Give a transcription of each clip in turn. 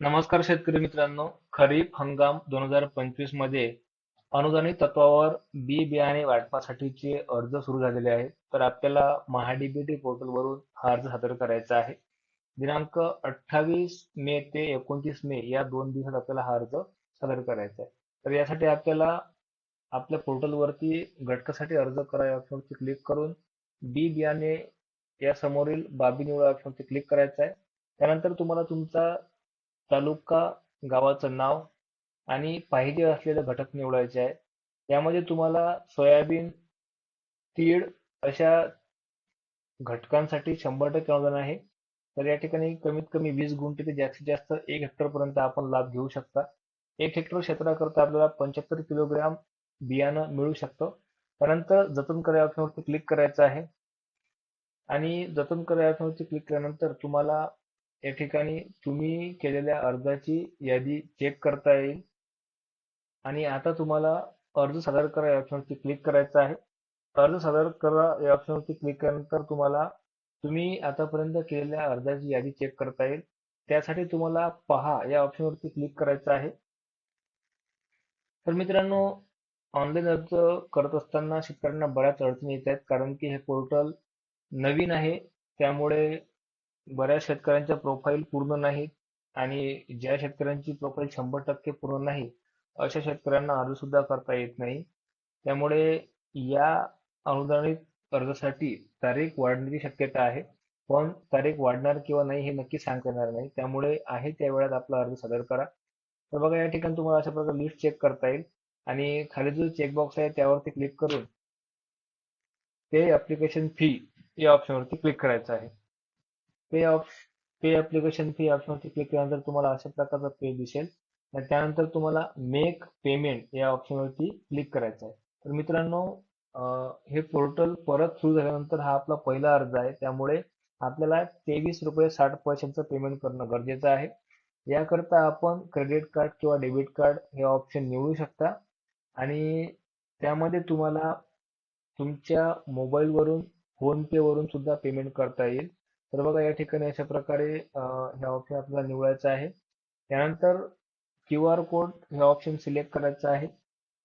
नमस्कार शेतकरी मित्रांनो. खरीप हंगाम दोन हजार पंचवीसमध्ये अनुदानित तत्वावर बी बियाणे वाटपासाठीचे अर्ज सुरू झालेले आहेत. तर आपल्याला महाडीबीटी पोर्टल वरून हा अर्ज सादर करायचा आहे. दिनांक अठ्ठावीस मे ते एकोणतीस मे या दोन दिवसात आपल्याला हा अर्ज सादर करायचा आहे. तर यासाठी आपल्याला आपल्या पोर्टल वरती घटकासाठी अर्ज करा या ऑप्शनवरती क्लिक करून बी बियाणे या समोरील बाबी निवडा ऑप्शनवरती क्लिक करायचं आहे. त्यानंतर तुम्हाला तुमचा तालुका गावाचं नाव आणि पाहिजे असलेले घटक निवडायचे आहे. त्यामध्ये तुम्हाला सोयाबीन तीळ अशा घटकांसाठी शंभर टक्के अनुदान आहे. तर या ठिकाणी कमीत कमी वीस गुंठे ते जास्तीत जास्त एक हेक्टर पर्यंत आपण लाभ घेऊ शकता. एक हेक्टर क्षेत्राकरता आपल्याला पंच्याहत्तर किलोग्राम बियाणं मिळू शकतं. त्यानंतर जतन करा ऑप्शनवरती क्लिक करायचं आहे. आणि जतन करा ऑप्शनवरती क्लिक केल्यानंतर तुम्हाला या ठिकाणी तुम्ही केलेल्या अर्जाची यादी चेक करता येईल. आणि आता तुम्हाला अर्ज सादर करा या ऑप्शनवरती क्लिक करायचं आहे. अर्ज सादर करा या ऑप्शनवरती क्लिक केल्यानंतर तुम्हाला तुम्ही आतापर्यंत केलेल्या अर्जाची यादी चेक करता येईल. त्यासाठी तुम्हाला पहा या ऑप्शनवरती क्लिक करायचं आहे. तर मित्रांनो ऑनलाईन अर्ज करत असताना शेतकऱ्यांना बऱ्याच अडचणी येत आहेत कारण की हे पोर्टल नवीन आहे. त्यामुळे बऱ्याच शेतकऱ्यांच्या प्रोफाईल पूर्ण नाहीत आणि ज्या शेतकऱ्यांची प्रोफाईल शंभर टक्के पूर्ण नाही अशा शेतकऱ्यांना अर्ज सुद्धा करता येत नाही. त्यामुळे या अनुदानित अर्जासाठी तारीख वाढण्याची शक्यता आहे. पण तारीख वाढणार किंवा नाही हे नक्की सांगता येणार नाही. त्यामुळे आहे त्या वेळात आपला अर्ज सादर करा. तर बघा या ठिकाणी तुम्हाला अशा प्रकारे लिस्ट चेक करता येईल. आणि खाली जो चेकबॉक्स आहे त्यावरती क्लिक करून ते अप्लिकेशन फी या ऑप्शनवरती क्लिक करायचं आहे. Pay of pay application fee ऑप्शनवरती click केल्यानंतर तुम्हाला अशा प्रकारचा पे दिसेल आणि त्यानंतर तुम्हाला मेक पेमेंट या ऑप्शनवरती क्लिक करायचं आहे. तर मित्रांनो हे पोर्टल परत सुरू झाल्यानंतर हा आपला पहिला अर्ज आहे. त्यामुळे आपल्याला तेवीस रुपये साठ पैशांचं पेमेंट करणं गरजेचं आहे. याकरता आपण क्रेडिट कार्ड किंवा डेबिट कार्ड हे ऑप्शन निवडू शकता. आणि त्यामध्ये तुम्हाला तुमच्या मोबाईलवरून फोन पे वरून सुद्धा पेमेंट करता येईल. तर बघा या ठिकाणी अशा प्रकारे ह्या ऑप्शन आपल्याला निवडायचं आहे. त्यानंतर क्यू आर कोड हे ऑप्शन सिलेक्ट करायचं आहे.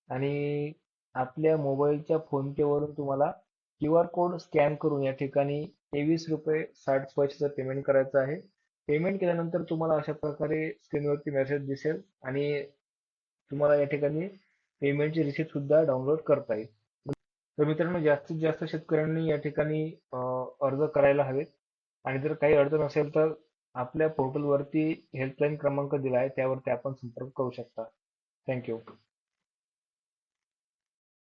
आणि आपल्या मोबाईलच्या फोनपेवरून तुम्हाला क्यू आर कोड स्कॅन करून या ठिकाणी तेवीस रुपये साठ पैशाचं पेमेंट करायचं आहे. पेमेंट केल्यानंतर तुम्हाला अशा प्रकारे स्क्रीनवरती मेसेज दिसेल आणि तुम्हाला या ठिकाणी पेमेंटची रिसिप्ट सुद्धा डाउनलोड करता येईल. तर मित्रांनो जास्तीत जास्त शेतकऱ्यांनी या ठिकाणी अर्ज करायला हवेत. आणि जर काही अडचण असेल तर आपल्या पोर्टलवरती हेल्पलाईन क्रमांक दिला आहे त्यावरती आपण संपर्क करू शकता. थँक्यू